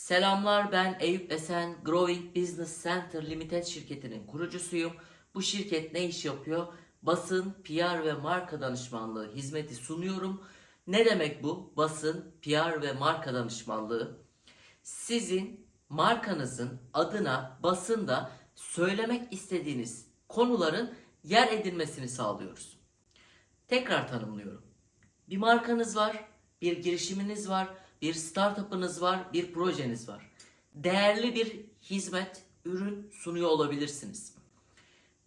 Selamlar ben Eyüp Esen Growing Business Center Limited şirketinin kurucusuyum. Bu şirket ne iş yapıyor? Basın, PR ve marka danışmanlığı hizmeti sunuyorum. Ne demek bu? Basın, PR ve marka danışmanlığı. Sizin markanızın adına basında söylemek istediğiniz konuların yer edilmesini sağlıyoruz. Tekrar tanımlıyorum. Bir markanız var, bir girişiminiz var, bir startup'ınız var, bir projeniz var. Değerli bir hizmet, ürün sunuyor olabilirsiniz.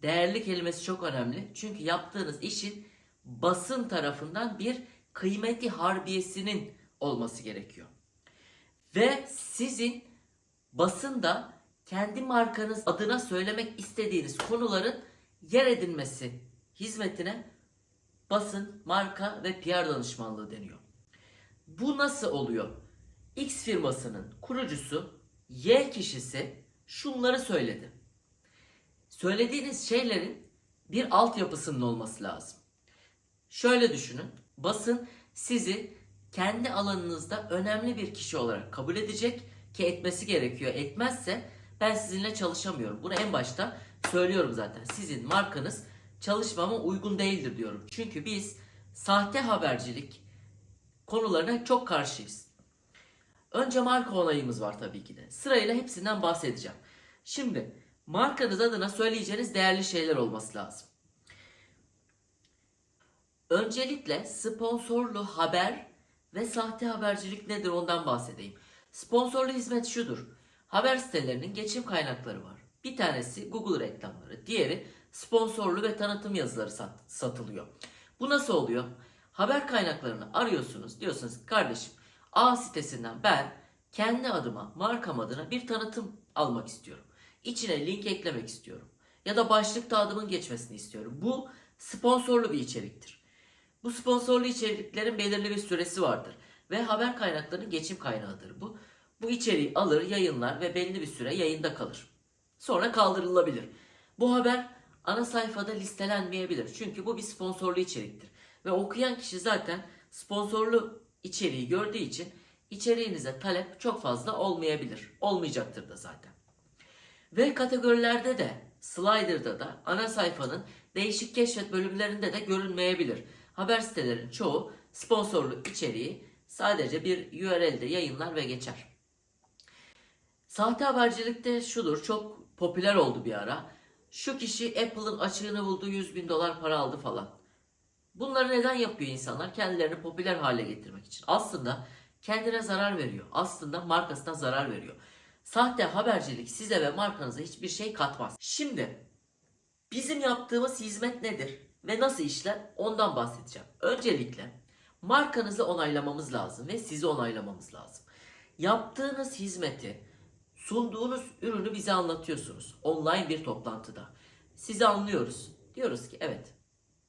Değerli kelimesi çok önemli. Çünkü yaptığınız işin basın tarafından bir kıymeti harbiyesinin olması gerekiyor. Ve sizin basında kendi markanız adına söylemek istediğiniz konuların yer edilmesi hizmetine basın, marka ve PR danışmanlığı deniyor. Bu nasıl oluyor? X firmasının kurucusu Y kişisi şunları söyledi. Söylediğiniz şeylerin bir altyapısının olması lazım. Şöyle düşünün. Basın sizi kendi alanınızda önemli bir kişi olarak kabul edecek ki etmesi gerekiyor. Etmezse ben sizinle çalışamıyorum. Bunu en başta söylüyorum zaten. Sizin markanız çalışmama uygun değildir diyorum. Çünkü biz sahte habercilik konularına çok karşıyız. Önce marka onayımız var tabii ki de. Sırayla hepsinden bahsedeceğim. Şimdi markanız adına söyleyeceğiniz değerli şeyler olması lazım. Öncelikle sponsorlu haber ve sahte habercilik nedir ondan bahsedeyim. Sponsorlu hizmet şudur. Haber sitelerinin geçim kaynakları var. Bir tanesi Google reklamları, diğeri sponsorlu ve tanıtım yazıları sat- satılıyor. Bu nasıl oluyor? Haber kaynaklarını arıyorsunuz. Diyorsunuz kardeşim A sitesinden ben kendi adıma, markam adına bir tanıtım almak istiyorum. İçine link eklemek istiyorum. Ya da başlıkta adımın geçmesini istiyorum. Bu sponsorlu bir içeriktir. Bu sponsorlu içeriklerin belirli bir süresi vardır. Ve haber kaynaklarının geçim kaynağıdır bu. Bu içeriği alır, yayınlar ve belli bir süre yayında kalır. Sonra kaldırılabilir. Bu haber ana sayfada listelenmeyebilir. Çünkü bu bir sponsorlu içeriktir. Ve okuyan kişi zaten sponsorlu içeriği gördüğü için içeriğinize talep çok fazla olmayabilir. Olmayacaktır da zaten. Ve kategorilerde de, slider'da da, ana sayfanın değişik keşfet bölümlerinde de görünmeyebilir. Haber sitelerin çoğu sponsorlu içeriği sadece bir URL'de yayınlar ve geçer. Sahte habercilikte şudur, çok popüler oldu bir ara. Şu kişi Apple'ın açığını buldu, 100 bin dolar para aldı falan. Bunları neden yapıyor insanlar? Kendilerini popüler hale getirmek için. Aslında kendine zarar veriyor. Aslında markasına zarar veriyor. Sahte habercilik size ve markanıza hiçbir şey katmaz. Şimdi bizim yaptığımız hizmet nedir ve nasıl işler ondan bahsedeceğim. Öncelikle markanızı onaylamamız lazım ve sizi onaylamamız lazım. Yaptığınız hizmeti, sunduğunuz ürünü bize anlatıyorsunuz online bir toplantıda. Sizi anlıyoruz. Diyoruz ki evet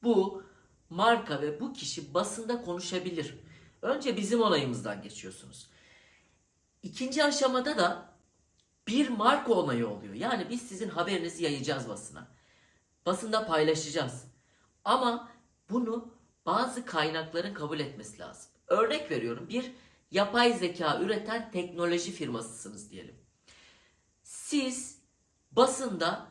bu marka ve bu kişi basında konuşabilir. Önce bizim onayımızdan geçiyorsunuz. İkinci aşamada da bir marka onayı oluyor. Yani biz sizin haberinizi yayacağız basına. Basında paylaşacağız. Ama bunu bazı kaynakların kabul etmesi lazım. Örnek veriyorum bir yapay zeka üreten teknoloji firmasısınız diyelim. Siz basında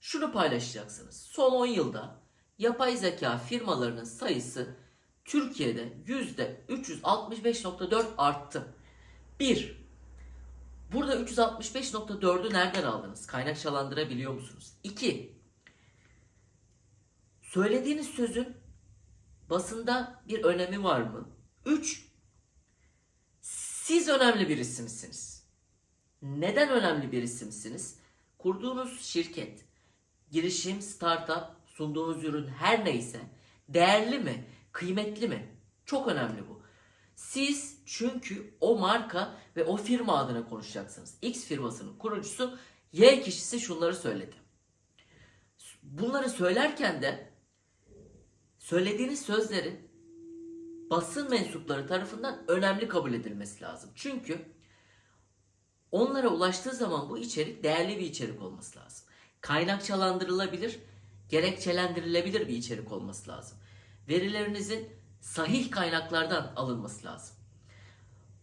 şunu paylaşacaksınız. Son 10 yılda yapay zeka firmalarının sayısı Türkiye'de %365.4 arttı. 1. Burada 365.4'ü nereden aldınız? Kaynakçalandırabiliyor musunuz? 2. Söylediğiniz sözün basında bir önemi var mı? 3. Siz önemli bir isimsiniz. Neden önemli bir isimsiniz? Kurduğunuz şirket, girişim, startup, sunduğunuz ürün her neyse değerli mi, kıymetli mi? Çok önemli bu. Siz çünkü o marka ve o firma adına konuşacaksınız. X firmasının kurucusu Y kişisi şunları söyledi. Bunları söylerken de söylediğiniz sözlerin basın mensupları tarafından önemli kabul edilmesi lazım. Çünkü onlara ulaştığı zaman bu içerik değerli bir içerik olması lazım. Kaynakçalandırılabilir, gerekçelendirilebilir bir içerik olması lazım. Verilerinizin sahih kaynaklardan alınması lazım.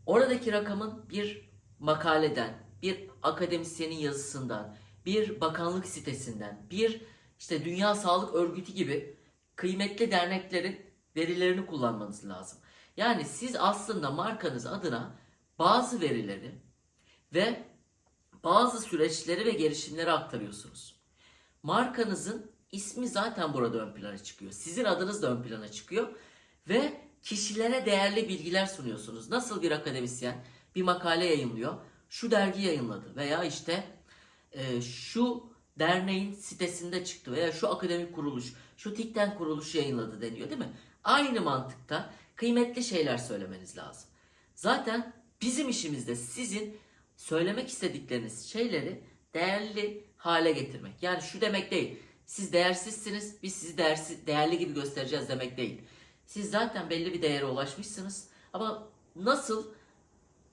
Oradaki rakamın bir makaleden, bir akademisyenin yazısından, bir bakanlık sitesinden, bir işte Dünya Sağlık Örgütü gibi kıymetli derneklerin verilerini kullanmanız lazım. Yani siz aslında markanız adına bazı verileri ve bazı süreçleri ve gelişimleri aktarıyorsunuz. Markanızın ismi zaten burada ön plana çıkıyor. Sizin adınız da ön plana çıkıyor ve kişilere değerli bilgiler sunuyorsunuz. Nasıl bir akademisyen bir makale yayınlıyor, şu dergi yayınladı veya işte e, şu derneğin sitesinde çıktı veya şu akademik kuruluş, şu TİK'ten kuruluş yayınladı deniyor değil mi? Aynı mantıkta kıymetli şeyler söylemeniz lazım. Zaten bizim işimizde sizin söylemek istedikleriniz şeyleri değerli hale getirmek. Yani şu demek değil. Siz değersizsiniz, biz sizi değersiz, değerli gibi göstereceğiz demek değil. Siz zaten belli bir değere ulaşmışsınız ama nasıl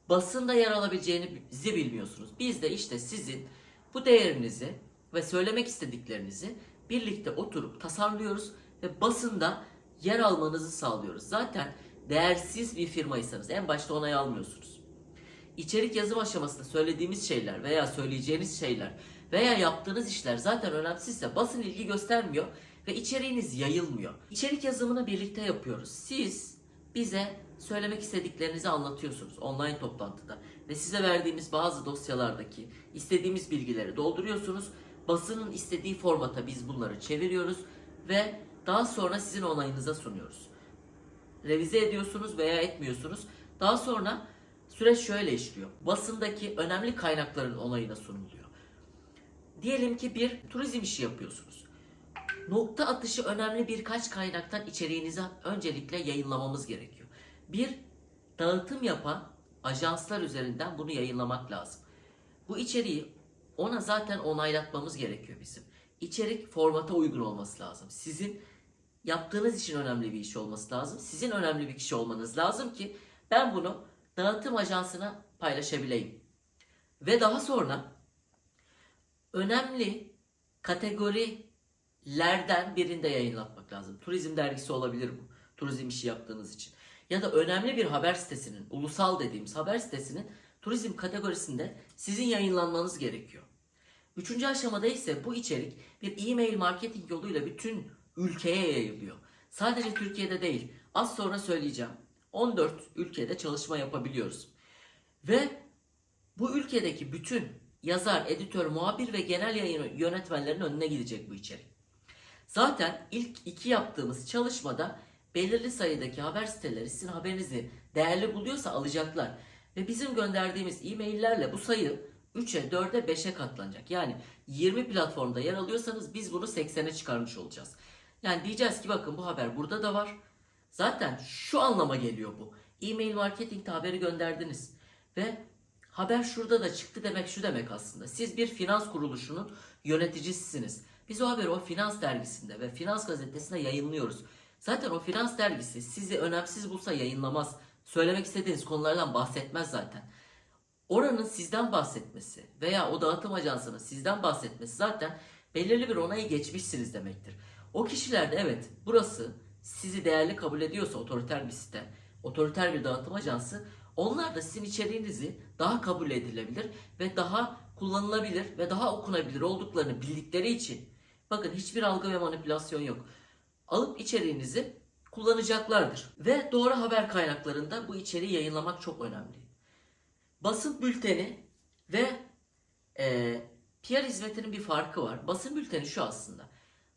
basında yer alabileceğinizi bilmiyorsunuz. Biz de işte sizin bu değerinizi ve söylemek istediklerinizi birlikte oturup tasarlıyoruz ve basında yer almanızı sağlıyoruz. Zaten değersiz bir firmaysanız en başta onay almıyorsunuz. İçerik yazım aşamasında söylediğimiz şeyler veya söyleyeceğiniz şeyler veya yaptığınız işler zaten önemsizse basın ilgi göstermiyor ve içeriğiniz yayılmıyor. İçerik yazımını birlikte yapıyoruz. Siz bize söylemek istediklerinizi anlatıyorsunuz online toplantıda ve size verdiğimiz bazı dosyalardaki istediğimiz bilgileri dolduruyorsunuz. Basının istediği formata biz bunları çeviriyoruz ve daha sonra sizin onayınıza sunuyoruz. Revize ediyorsunuz veya etmiyorsunuz. Daha sonra süreç şöyle işliyor. Basındaki önemli kaynakların onayına sunuluyor. Diyelim ki bir turizm işi yapıyorsunuz. Nokta atışı önemli birkaç kaynaktan içeriğinizi öncelikle yayınlamamız gerekiyor. Bir, dağıtım yapan ajanslar üzerinden bunu yayınlamak lazım. Bu içeriği ona zaten onaylatmamız gerekiyor bizim. İçerik formata uygun olması lazım. Sizin yaptığınız için önemli bir iş olması lazım. Sizin önemli bir kişi olmanız lazım ki ben bunu dağıtım ajansına paylaşabileyim. Ve daha sonra önemli kategorilerden birinde yayınlatmak lazım. Turizm dergisi olabilir bu. Turizm işi yaptığınız için. Ya da önemli bir haber sitesinin, ulusal dediğimiz haber sitesinin turizm kategorisinde sizin yayınlanmanız gerekiyor. Üçüncü aşamada ise bu içerik bir e-mail marketing yoluyla bütün ülkeye yayılıyor. Sadece Türkiye'de değil. Az sonra söyleyeceğim. 14 ülkede çalışma yapabiliyoruz. Ve bu ülkedeki bütün yazar, editör, muhabir ve genel yayın yönetmenlerin önüne gidecek bu içerik. Zaten ilk iki yaptığımız çalışmada belirli sayıdaki haber siteleri sizin haberinizi değerli buluyorsa alacaklar. Ve bizim gönderdiğimiz e-maillerle bu sayı 3'e, 4'e, 5'e katlanacak. Yani 20 platformda yer alıyorsanız biz bunu 80'e çıkarmış olacağız. Yani diyeceğiz ki bakın bu haber burada da var. Zaten şu anlama geliyor bu. E-mail marketingte haberi gönderdiniz. Ve haber şurada da çıktı demek şu demek aslında. Siz bir finans kuruluşunun yöneticisisiniz. Biz o haberi o finans dergisinde ve finans gazetesinde yayınlıyoruz. Zaten o finans dergisi sizi önemsiz bulsa yayınlamaz. Söylemek istediğiniz konulardan bahsetmez zaten. Oranın sizden bahsetmesi veya o dağıtım ajansının sizden bahsetmesi zaten belirli bir onayı geçmişsiniz demektir. O kişiler de evet burası sizi değerli kabul ediyorsa otoriter bir site, otoriter bir dağıtım ajansı onlar da sizin içeriğinizi daha kabul edilebilir ve daha kullanılabilir ve daha okunabilir olduklarını bildikleri için bakın hiçbir algı ve manipülasyon yok. Alıp içeriğinizi kullanacaklardır. Ve doğru haber kaynaklarında bu içeriği yayınlamak çok önemli. Basın bülteni ve e, PR hizmetinin bir farkı var. Basın bülteni şu aslında.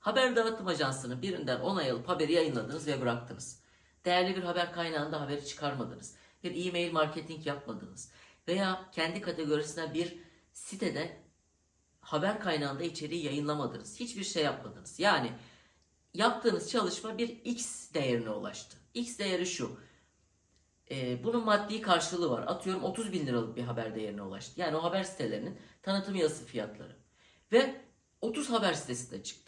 Haber dağıtım ajansının birinden onay alıp haberi yayınladınız ve bıraktınız. Değerli bir haber kaynağında haberi çıkarmadınız. Bir e-mail marketing yapmadınız. Veya kendi kategorisinden bir sitede haber kaynağında içeriği yayınlamadınız. Hiçbir şey yapmadınız. Yani yaptığınız çalışma bir X değerine ulaştı. X değeri şu. Ee, bunun maddi karşılığı var. Atıyorum 30 bin liralık bir haber değerine ulaştı. Yani o haber sitelerinin tanıtım yazısı fiyatları. Ve 30 haber sitesinde çıktı.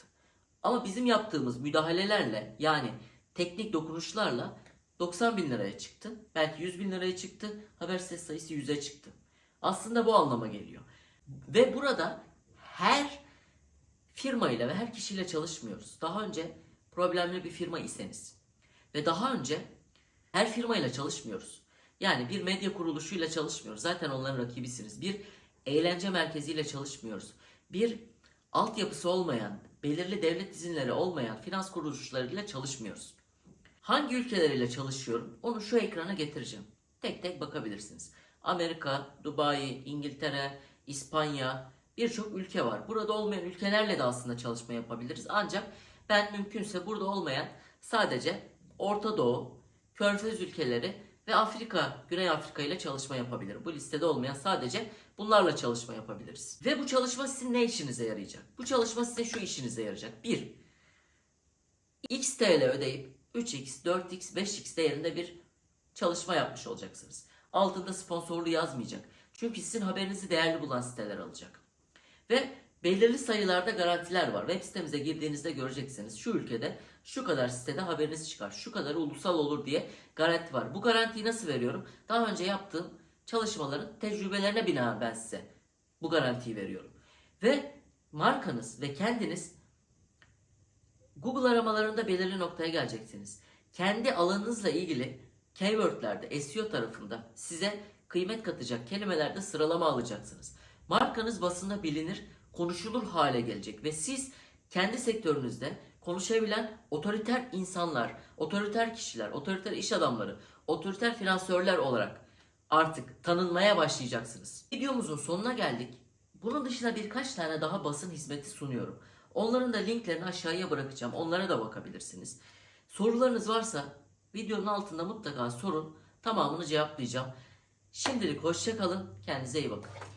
Ama bizim yaptığımız müdahalelerle yani teknik dokunuşlarla 90 bin liraya çıktı. Belki 100 bin liraya çıktı. Haber sitesi sayısı 100'e çıktı. Aslında bu anlama geliyor. Ve burada her firmayla ve her kişiyle çalışmıyoruz. Daha önce problemli bir firma iseniz ve daha önce her firmayla çalışmıyoruz. Yani bir medya kuruluşuyla çalışmıyoruz. Zaten onların rakibisiniz. Bir eğlence merkeziyle çalışmıyoruz. Bir altyapısı olmayan, belirli devlet izinleri olmayan finans kuruluşlarıyla çalışmıyoruz. Hangi ülkeleriyle çalışıyorum? Onu şu ekrana getireceğim. Tek tek bakabilirsiniz. Amerika, Dubai, İngiltere, İspanya birçok ülke var. Burada olmayan ülkelerle de aslında çalışma yapabiliriz. Ancak ben mümkünse burada olmayan sadece Orta Doğu, Körfez ülkeleri ve Afrika, Güney Afrika ile çalışma yapabilirim. Bu listede olmayan sadece bunlarla çalışma yapabiliriz. Ve bu çalışma sizin ne işinize yarayacak? Bu çalışma size şu işinize yarayacak. 1. X TL ödeyip 3x, 4x, 5x değerinde bir çalışma yapmış olacaksınız. Altında sponsorlu yazmayacak. Çünkü sizin haberinizi değerli bulan siteler alacak. Ve belirli sayılarda garantiler var. Web sitemize girdiğinizde göreceksiniz. Şu ülkede şu kadar sitede haberiniz çıkar. Şu kadar ulusal olur diye garanti var. Bu garantiyi nasıl veriyorum? Daha önce yaptığım çalışmaların tecrübelerine binaen ben size bu garantiyi veriyorum. Ve markanız ve kendiniz Google aramalarında belirli noktaya geleceksiniz. Kendi alanınızla ilgili keywordlerde SEO tarafında size kıymet katacak kelimelerde sıralama alacaksınız. Markanız basında bilinir, konuşulur hale gelecek ve siz kendi sektörünüzde konuşabilen otoriter insanlar, otoriter kişiler, otoriter iş adamları, otoriter finansörler olarak artık tanınmaya başlayacaksınız. Videomuzun sonuna geldik. Bunun dışında birkaç tane daha basın hizmeti sunuyorum. Onların da linklerini aşağıya bırakacağım. Onlara da bakabilirsiniz. Sorularınız varsa videonun altında mutlaka sorun. Tamamını cevaplayacağım. Şimdilik hoşça kalın. Kendinize iyi bakın.